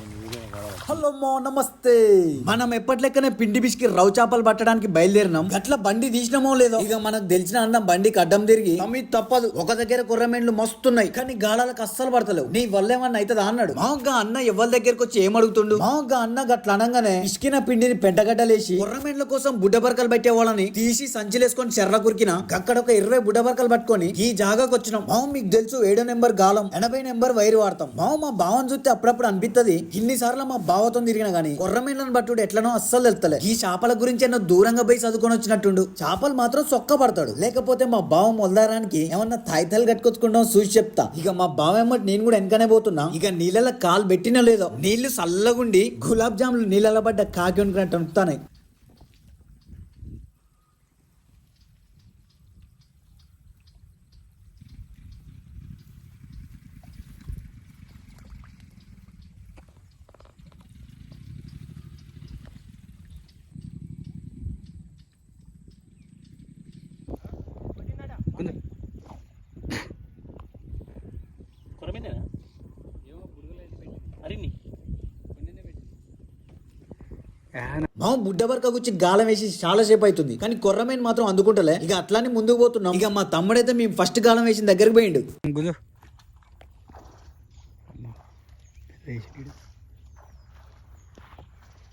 when we hello మో నమస్తే. మనం ఎప్పట్లెక్కనే పిండి బిస్కి రవ్ చేపలు పట్టడానికి బయలుదేరినాం. గట్ల బండి తీసినామో లేదో? ఇక మనకు తెలిసిన అన్న బండికి అడ్డం తిరిగి తమ్మి తప్పదు. ఒక దగ్గర కుర్రమెండ్లు మస్తున్నాయి. కానీ గాళాలకు అస్సలు పడతలేవు. నీ వల్ల ఏమన్నా అవుతుందా అన్నాడు. మామూలుగా అన్న ఎవరి దగ్గరకు వచ్చి ఏమడుగుతుండు? మామూలుగా అన్న గట్ల అనగానే ఇసుకిన పిండిని పెంటగడ్డలేసి కుర్రమెండ్ల కోసం బుడ్డ బరకలు పెట్టేవాళ్ళని తీసి సంచిలేసుకొని చెర్ర కురికిన అక్కడ ఒక ఇరవై బుడ్డ బరకలు పట్టుకొని ఈ జాగాకు వచ్చినాం. మామ మీకు తెలుసు ఏడో నెంబర్ గాలం ఎనభై నెంబర్ వైరు వాడతాం. మామ మా బావని చూస్తే అప్పుడప్పుడు అనిపిస్తుంది ఇన్ని సార్లు మా బావతో తిరిగిన గానీ కొర్రమీళ్ళని పట్టుడు ఎట్లనో అస్సలు తెలుతలే ఈ చేపల గురించి ఎన్నో దూరంగా పోయి చదువుకొని వచ్చినట్టుండు. చేపలు మాత్రం సొక్క పడతాడు. లేకపోతే మా బావ మొదలడానికి ఏమన్నా తాయితాలు కట్టుకొచ్చుకుంటాం చూసి చెప్తా. ఇక మా బావ ఏమటి నేను కూడా వెనకనే పోతున్నా. ఇక నీళ్ళలో కాలు పెట్టినా లేదో. నీళ్ళు చల్లగుండి గులాబ్ జాములు నీళ్ళలో పడ్డ కాకి వండుకున్నట్టు అనుకుతాయి మా బుడ్డ వరకు వచ్చి గాలం వేసి చాలా సేపు అవుతుంది. కానీ కొర్రమైన మాత్రం అందుకుంటలే. ఇక అట్లానే ముందుకు పోతున్నాం. ఇక మా తమ్ముడైతే మేము ఫస్ట్ గాలం వేసిన దగ్గరికి పోయిండు.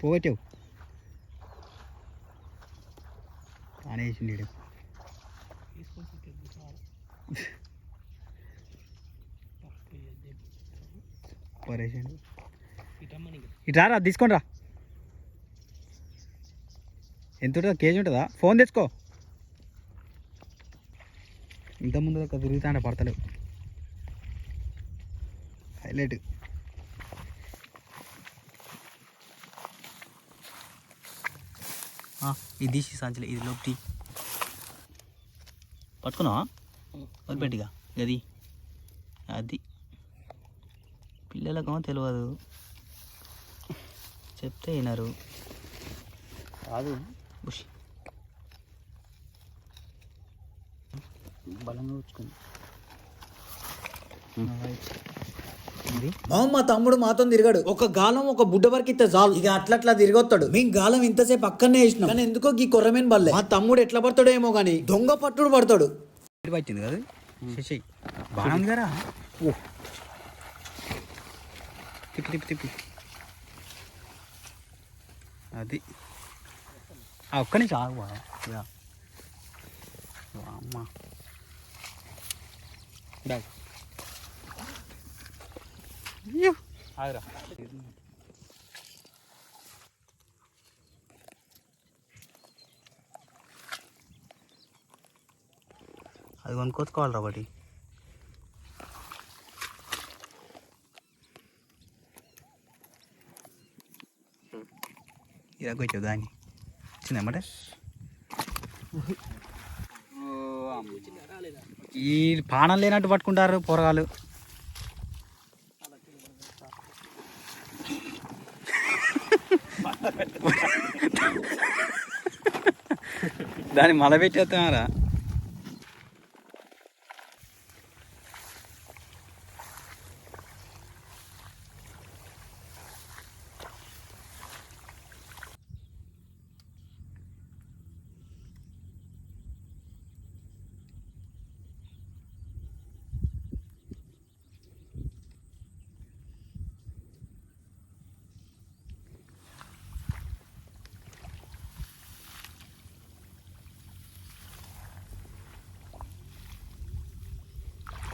పోగొట్టావు తీసుకోండి రా. ఎంత ఉంటుందా కేజీ ఉంటుందా? ఫోన్ తెచ్చుకో. ఇంత ముందు దాకా తిరుగుతానే పడతలేవు హైలైట్. ఇది తీసి సంచలే ఇది లోపటి పట్టుకున్నావా? వదిలిపెట్టిగా. గది. అది. పిల్లలకేమో తెలియదు చెప్తే వినరు. కాదు. ఉష్. బలంగా వచ్చుకుంది మా మా తమ్ముడు మాతో తిరిగాడు. ఒక గాలం ఒక బుడ్డ వరకు ఇస్తే చాలు. ఇక అట్లా అట్లా తిరిగొస్తాడు మేము గాలం ఇంతసేపు అక్కడనే వేసినాం. కానీ ఎందుకో ఈ కొర్రమేన్ బల్లే. మా తమ్ముడు ఎట్లా పడతాడో ఏమో గానీ దొంగ పట్టుడు పడతాడు. పట్టింది కదా. శశి ఉంది కదా ఓ. తిప్పి తిప్పి తిప్పి. అది. ఆ ఒక్క నుంచి ఆగు బావ. ఇక. ఓ అమ్మ బ్యాగ్ అయ్యో. ఆగురా అది కొనుక్కోవాలి ఒకటి ఇలా కొంచెం దాన్ని వచ్చిందన్నమాట ఈ పానం లేనట్టు పట్టుకుంటారు పొరగాలు దాన్ని మల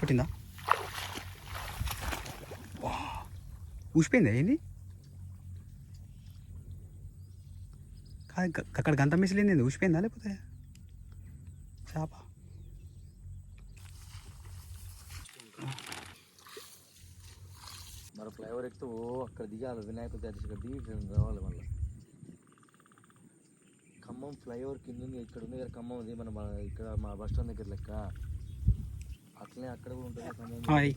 పెట్టేస్తామారా కొట్టిందా వా, ఊసిపోయిందా ఏంది కాదు గ- అక్కడ గంత మిసిలింది ఊసిపోయిందా లేకపోతే చేప మరి ఫ్లైఓవర్ ఎక్కితే ఓ అక్కడ దిగాలి వినాయక చవితి ఇక్కడ దిగి ఇక్కడ రావాలి మళ్ళీ ఖమ్మం ఫ్లైఓవర్ కింద ఉంది ఇక్కడ ఉంది కదా ఖమ్మం అది మన మన ఇక్కడ మా బస్ స్టాండ్ దగ్గర లెక్క అట్లనే అక్కడ కూడా ఉంటుంది.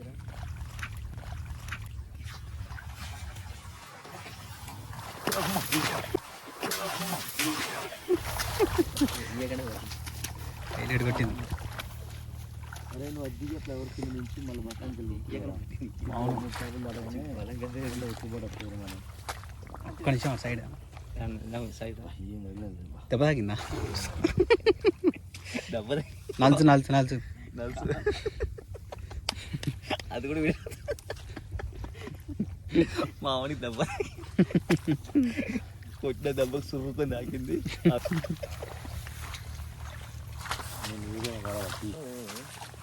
హైలైట్ కొట్టింది. అరే నువ్వు అద్దెకి ఫ్లవర్ కింద నుంచి మళ్ళీ బట్టానికి వెళ్ళి మామూలు చేపలు అడగనే ఎక్కువపడకపోయారు మనం ఒక్క నిమిషం సైడ్ సైడ్ దెబ్బ తాకిందా దెబ్బ నలుచు నలుచు నలుచు. నలుసు అది కూడా వీడు మామూలుగా దెబ్బ. కొట్టిన దెబ్బకు సురుకొని తాకింది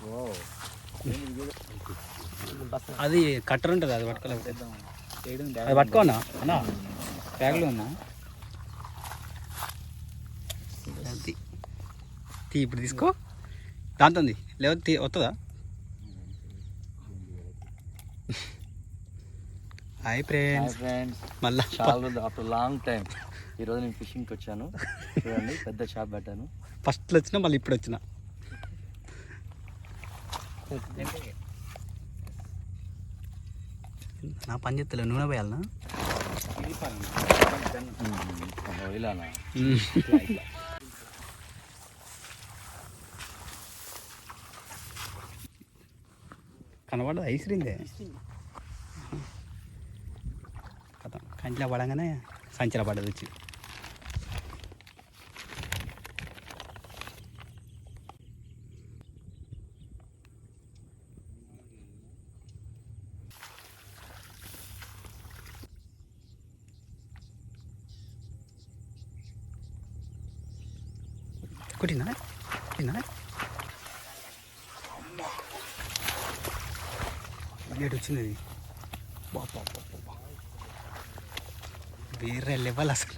ఓ అది కట్టర్ ఉంటుంది అది పట్టుకోలేకపోతే. అది పట్టుకోనా? అన్నా? బ్యాగ్లో ఉన్నా ఇప్పుడు తీసుకో. దాంతో లేకపోతే వస్తుందా హాయ్ ఫ్రెండ్స్ ఫ్రెండ్స్ మళ్ళా చాలా రోజులు ఆఫ్టర్ లాంగ్ టైం ఈరోజు నేను ఫిషింగ్కి వచ్చాను. చూడండి పెద్ద షాప్ పెట్టాను. ఫస్ట్లో వచ్చినా మళ్ళీ ఇప్పుడు వచ్చిన. నా పని చెప్తలే నూనె పోయాలనా? ఇలానా? కనబడదు ఐసిరిందే కథ కంట్లో పడంగానే సంచల పడ్డది వచ్చి కొట్టినా కొట్టినా లేట్ వచ్చింది. అది వేరే లెవెల్ అసలు.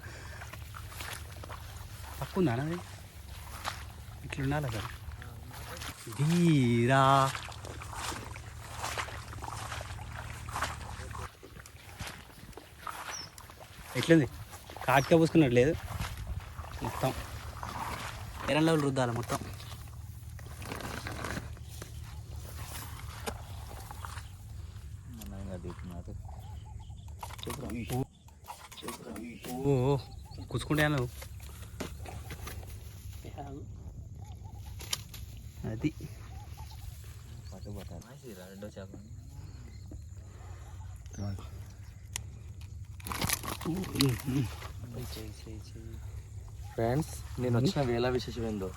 తక్కువ ఉందా అది ఇట్లా ఉండాలి అసలు ధీరా. ఎట్లుంది? కాటిగా పూసుకున్నట్టు లేదు. మొత్తం. ఎరం లెవెల్ రుద్దాలి మొత్తం ఓ కూర్చుకుంటాను అది రెండో చేప ఫ్రెండ్స్ నేను వచ్చిన వేళ విశేషం ఏందో?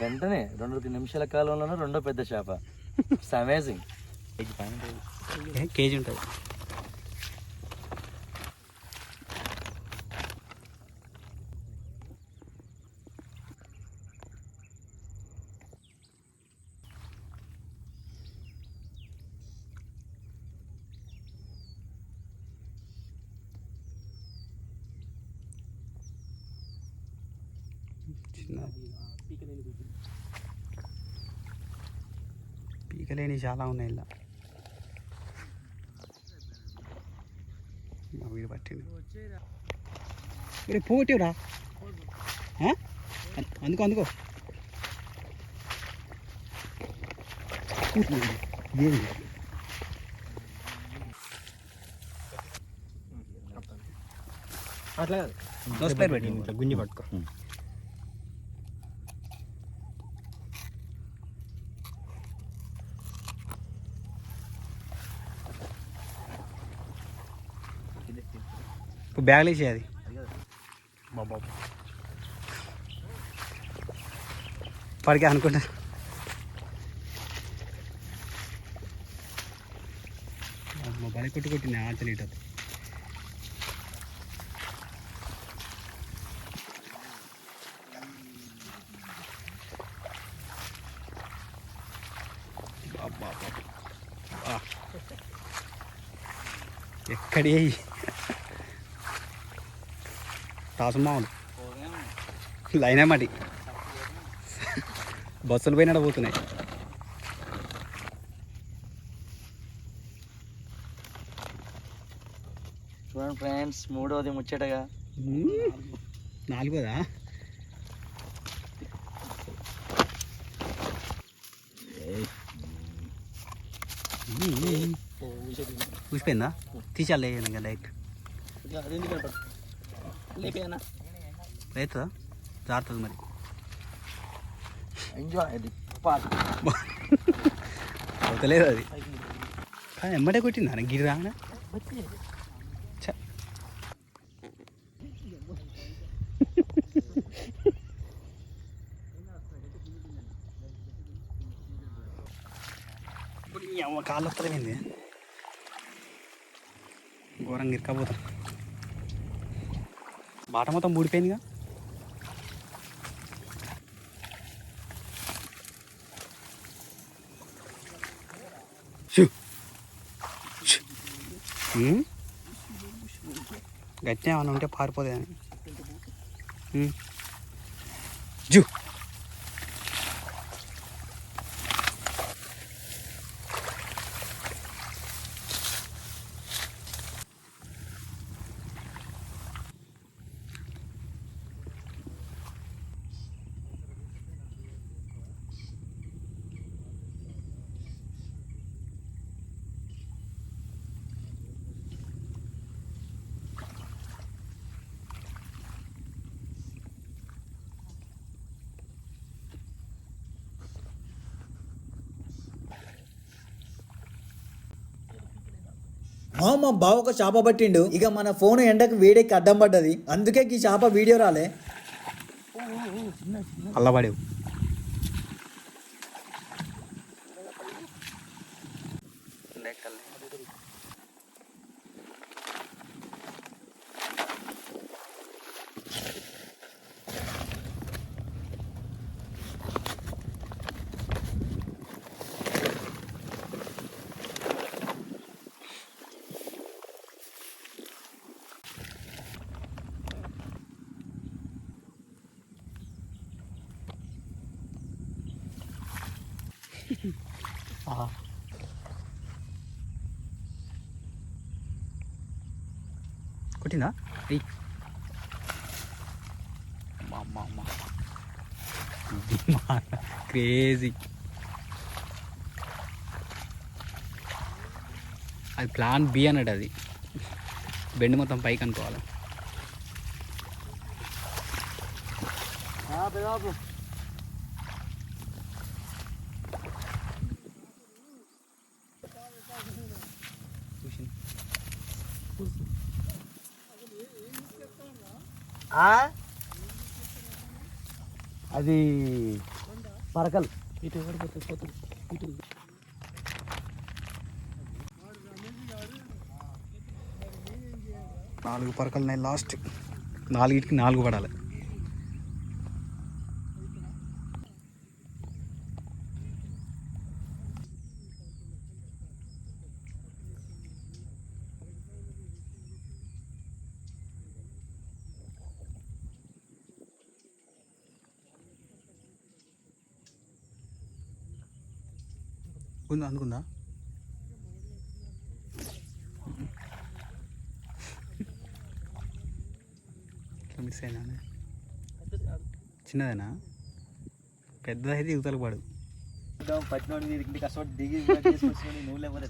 వెంటనే రెండు నిమిషాల కాలంలోనే రెండో పెద్ద చేప. ఇట్స్ అమేజింగ్ ఏ, కేజీ ఉంటుంది. పీకలేని చాలా ఉన్నాయి ఇలా. మా వీడు పట్టింది రేపు పోటీరా అందుకో అందుకో. ఏంది అట్లా పెట్టి గుంజి పట్టుకో. ఇప్పుడు బ్యాగ్లో వేసేది బాబా. పడికే అనుకుంటా. బలి కొట్టి కొట్టింది ఆచలి ఇటు ఎక్కడి రాసమావులు లైన్ మటి బస్సులు పోయినాడు పోతున్నాయి చూడండి ఫ్రెండ్స్ మూడోది ముచ్చటగా నాలుగోదా ఊసిపోయిందా తీసాలే ఇంకా డైరెక్ట్ లేకపోయినా అవుతుందా జారుతుంది మరి. ఎంజాయ్ పార్ట్ అవుతలేదు అది. కానీ ఎమ్మటే కొట్టిందా? గిరి అమ్మ కాళ్ళు వస్తలేమింది ఘోరంగా ఇరకపోతాం బాట మొత్తం ఊడిపోయిందిగా? గట్టిగా ఏమైనా ఉంటే అని. ఉమ్. జూ మా మా బావ ఒక చేప పట్టిండు. ఇక మన ఫోన్ ఎండకు వేడెక్కి అడ్డం పడ్డది. అందుకే ఈ చేప వీడియో రాలే. అల్లబడేవు కొట్టిందా ఎయ్ క్రేజీ అది ప్లాన్ బి అన్నట్టు అది. బెండ్ మొత్తం పైకి అనుకోవాలి? అది పరకల్. ఇటు ఇటు. నాలుగు పరకలు ఉన్నాయి లాస్ట్. నాలుగిటికి నాలుగు పడాలి. ఉందా అందుకుందా? ఇట్లా మిస్ అయినా చిన్నదేనా? పెద్దదైతే యువతలకు పడు పట్టినోడి ఇంటికి కష్టపడి దిగి నువ్వు లేకపోతే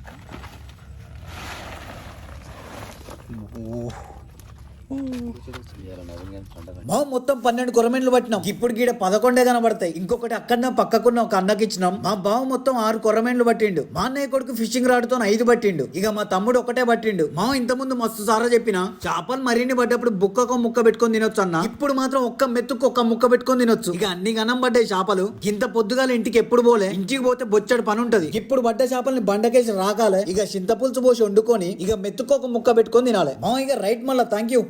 మా మొత్తం పన్నెండు కొరమెంట్లు పట్టినాం. ఇప్పుడు గీడ పదకొండే కనబడతాయి. ఇంకొకటి అక్కడ పక్కకున్న ఒక అన్నకి ఇచ్చినాం. మా బావ మొత్తం ఆరు కొరమెంట్లు పట్టిండు. మా అన్నయ్య కొడుకు ఫిషింగ్ రాడుతో ఐదు పట్టిండు. ఇక మా తమ్ముడు ఒకటే పట్టిండు. మా ఇంత ముందు మస్తు సారా చెప్పిన చేపలు మరిన్ని పడ్డప్పుడు బుక్కకు ముక్క పెట్టుకొని తినొచ్చు అన్న. ఇప్పుడు మాత్రం ఒక్క మెత్తుకు ఒక్క ముక్క పెట్టుకొని తినొచ్చు. ఇక అన్ని గనం పడ్డాయి చేపలు. ఇంత పొద్దుగాల ఇంటికి ఎప్పుడు పోలే. ఇంటికి పోతే బొచ్చడు పని ఉంటది. ఇప్పుడు పడ్డ చేపల్ని బండకేసి రాకాలే. ఇక చింతపులుసు పోసి వండుకొని ఇక మెత్తుకు ఒక ముక్క పెట్టుకొని తినాలి. మా ఇక రైట్ మళ్ళా. Thank you